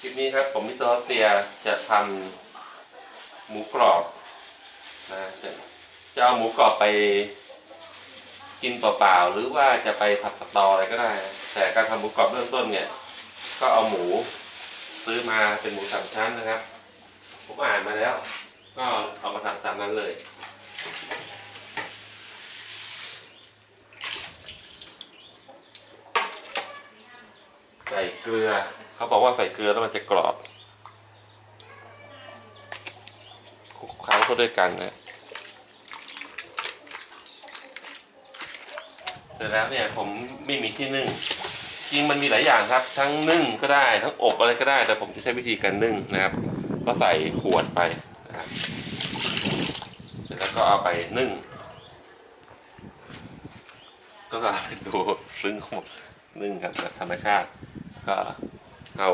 คลิปนี้ครับผมมิสเตอร์เซียจะทำหมูกรอบนะจะจะเอาหมูกรอบไปกินเปล่าๆหรือว่าจะไปผัดสตออะไรก็ได้ แต่การทำหมูกรอบเริ่มต้นเนี่ย ก็เอาหมูซื้อมาเป็นหมูสามชั้นนะครับ ผมอ่านมาแล้ว ก็เอามาทำตามนั้นเลยใส่เกลือ เขาบอกว่าใส่เกลือแล้วมันจะกรอบคลุกเคล้าเข้าด้วยกันนะเสร็จแล้วเนี่ยผมไม่มีที่นึ่งจริงมันมีหลายอย่างครับ ทั้งนึ่งก็ได้ทั้งอบอะไรก็ได้ แต่ผมจะใช้วิธีการนึ่งนะครับ ก็ใส่ขวดไปนะครับเสร็จแล้วก็เอาไปนึ่ง ก็เอาไปดูซึ่งของนึ่งกับธรรมชาติ ก็ เอา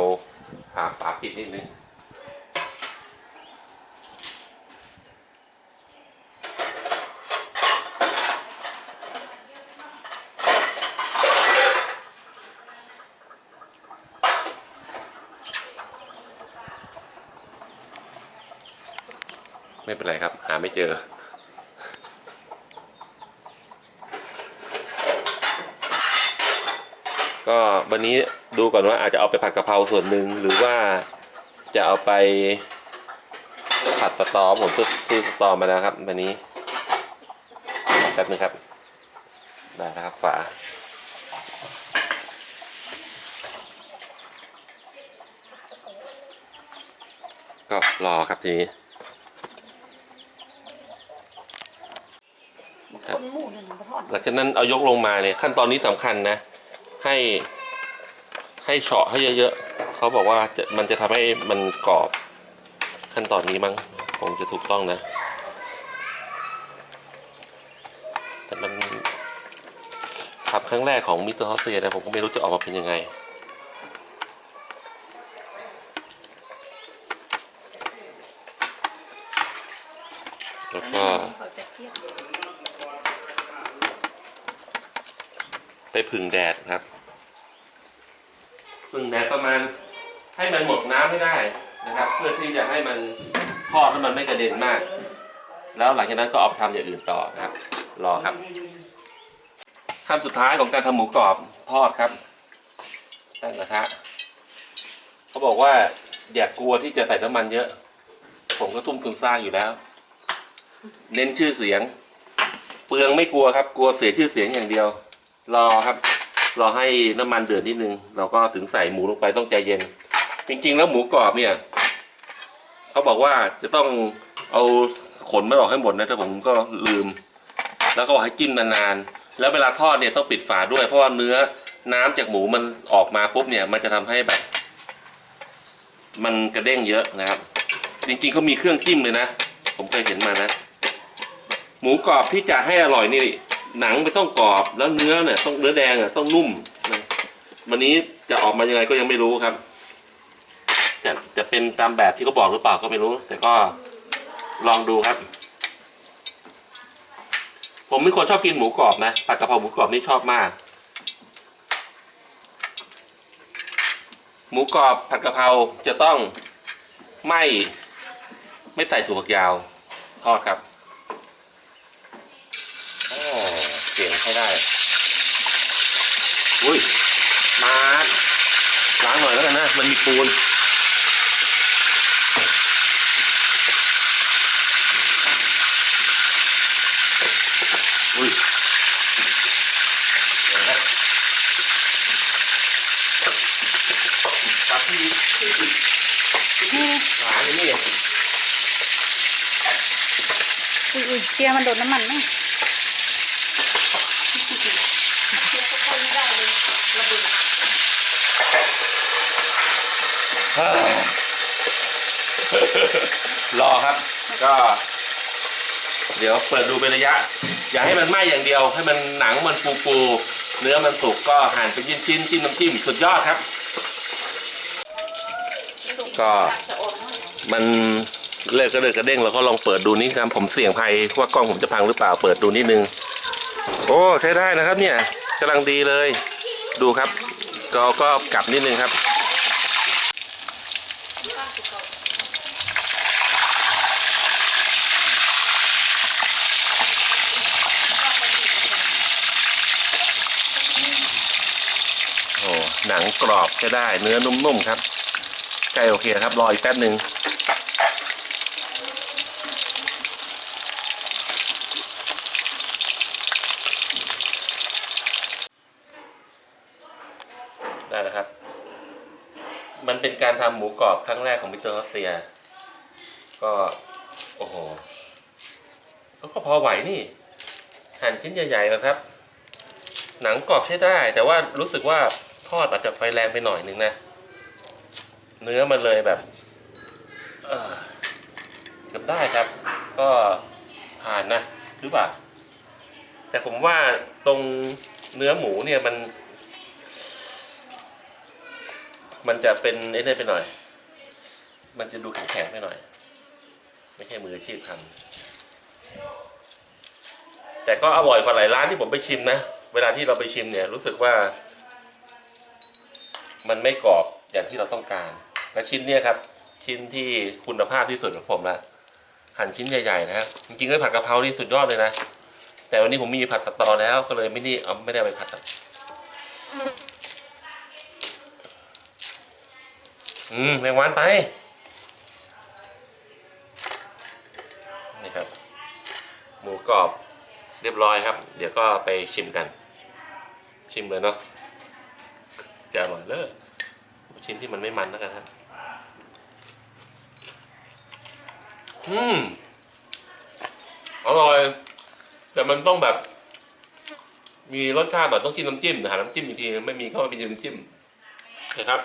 หาฝาปิดนิดนึงไม่เป็นไรครับ หาไม่เจอ ก็วันนี้ดูก่อนว่าอาจจะเอาไปผัดกะเพราส่วนหนึ่งหรือว่าจะเอาไปผัดสตอผมซื้อซื้อสตอมาแล้วครับวันนี้แป๊บนึงครับ ได้แล้วครับฝาก็รอครับทีนี้คนหมูเนี่ยนะทอดหลังจากนั้นเอายกลงมาเนี่ยขั้นตอนนี้สำคัญนะ ให้ให้เฉาะให้เยอะๆเขาบอกว่าจะมันจะทำให้มันกรอบขั้นตอนนี้มั้งคงจะถูกต้องนะ แต่มันทำครั้งแรกของมิสเตอร์ฮอสเซียนะผมก็ไม่รู้จะออกมาเป็นยังไงแล้วก็ไปผึ่งแดดครับ ผึ่งแดดประมาณให้มันหมดน้ำให้ได้นะครับ เพื่อที่จะให้มันทอดแล้วมันไม่กระเด็นมาก แล้วหลังจากนั้นก็เอาไปทำอย่างอื่นต่อครับ รอครับขั้นสุดท้ายของการทำหมูกรอบทอดครับตั้งกระทะเขาบอกว่าอย่ากลัวที่จะใส่น้ำมันเยอะ ผมก็ทุ่มทุนสร้างอยู่แล้ว เน้นชื่อเสียง เปลืองไม่กลัวครับ กลัวเสียชื่อเสียงอย่างเดียว รอครับ รอให้น้ำมันเดือดนิดนึง เราก็ถึงใส่หมูลงไปต้องใจเย็น จริง ๆ แล้วหมูกรอบเนี่ยเขาบอกว่าจะต้องเอาขนมันออกให้หมดนะแต่ผมก็ลืม แล้วก็บอกให้จิ้มนานๆแล้วเวลาทอดเนี่ยต้องปิดฝาด้วยเพราะว่าเนื้อน้ำจากหมูมันออกมาปุ๊บเนี่ยมันจะทำให้แบบ มันกระเด้งเยอะนะครับ จริงๆเขามีเครื่องจิ้มเลยนะ ผมเคยเห็นมานะ หมูกรอบที่จะให้อร่อยนี่ หนังไม่ต้องกรอบแล้วเนื้อเนี่ยต้องเนื้อแดงอะต้องนุ่มนะวันนี้จะออกมายังไงก็ยังไม่รู้ครับจะจะเป็นตามแบบที่เขาบอกหรือเปล่าก็ไม่รู้ แต่ก็ลองดูครับ ผมเป็นคนชอบกินหมูกรอบนะผัดกะเพราหมูกรอบนี่ชอบมาก หมูกรอบผัดกะเพราจะต้องไม่ ไม่ใส่ถั่วฝักยาวทอดครับ โอ้ เสียงใช้ได้ อุ้ย มาล้างหน่อยแล้วกันนะ มันมีปูนอุ้ยเดี๋ยวนะตัดที่ที่ที่ที่หาอย่างนี้อุ้ยเกียร์มันโดนน้ำมันไหม นะรอครับ ก็ เดี๋ยวเปิดดูเป็นระยะ อย่าให้มันไหม้อย่างเดียว ให้มันหนังมันฟูฟูเนื้อมันสุกก็หั่นเป็นชิ้นๆจิ้มน้ำจิ้มสุดยอดครับ ก็มันเลิกก็เลิกกระเด้งเราก็ลองเปิดดูนี่ครับผมเสี่ยงภัยว่ากล้องผมจะพังหรือเปล่าเปิดดูนิดนึง โอ้ใช้ได้นะครับเนี่ยกำลังดีเลย ดูครับ ก็ก็กลับนิดนึงครับ โอ้หนังกรอบใช้ได้เนื้อนุ่มๆครับใกล้โอเคครับรออีกแป๊บหนึ่ง แล้วครับ มันเป็นการทำหมูกรอบครั้งแรกของมิสเตอร์รัสเซีย ก็ โอ้โหก็พอไหวนี่ หั่นชิ้นใหญ่ๆแล้วครับ หนังกรอบใช้ได้ แต่ว่ารู้สึกว่าทอดอาจจะไฟแรงไปหน่อยนึงนะ เนื้อมันเลยแบบเออเกือบได้ครับ ก็ผ่านนะหรือเปล่าแต่ผมว่าตรงเนื้อหมูเนี่ยมัน มันจะเป็นไอ้นี่ไปหน่อย มันจะดูแข็งๆไปหน่อย ไม่ใช่มืออาชีพทำแต่ก็อร่อยกว่าหลายร้านที่ผมไปชิมนะ เวลาที่เราไปชิมเนี่ย รู้สึกว่า มันไม่กรอบอย่างที่เราต้องการ และชิ้นเนี่ยครับ ชิ้นที่คุณภาพที่สุดของผมละหั่นชิ้นใหญ่ๆนะครับจริงๆแล้ผัดกะเพรานี่สุดยอดเลยนะ แต่วันนี้ผมมีผัดสตอแล้วก็เลยไม่ได้เอาไม่ได้ไปผัด อืมแมงวันไป นี่ครับ หมูกรอบเรียบร้อยครับ เดี๋ยวก็ไปชิมกัน ชิมเลยเนาะจะอร่อยเลย ชิ้นที่มันไม่มันแล้วกันฮะอืม อร่อย แต่มันต้องแบบ มีรสชาติหน่อยต้องจิ้มน้ำจิ้มนะหาน้ำจิ้มอีกที ไม่มีก็ไม่เป็นน้ำจิ้มนะครับ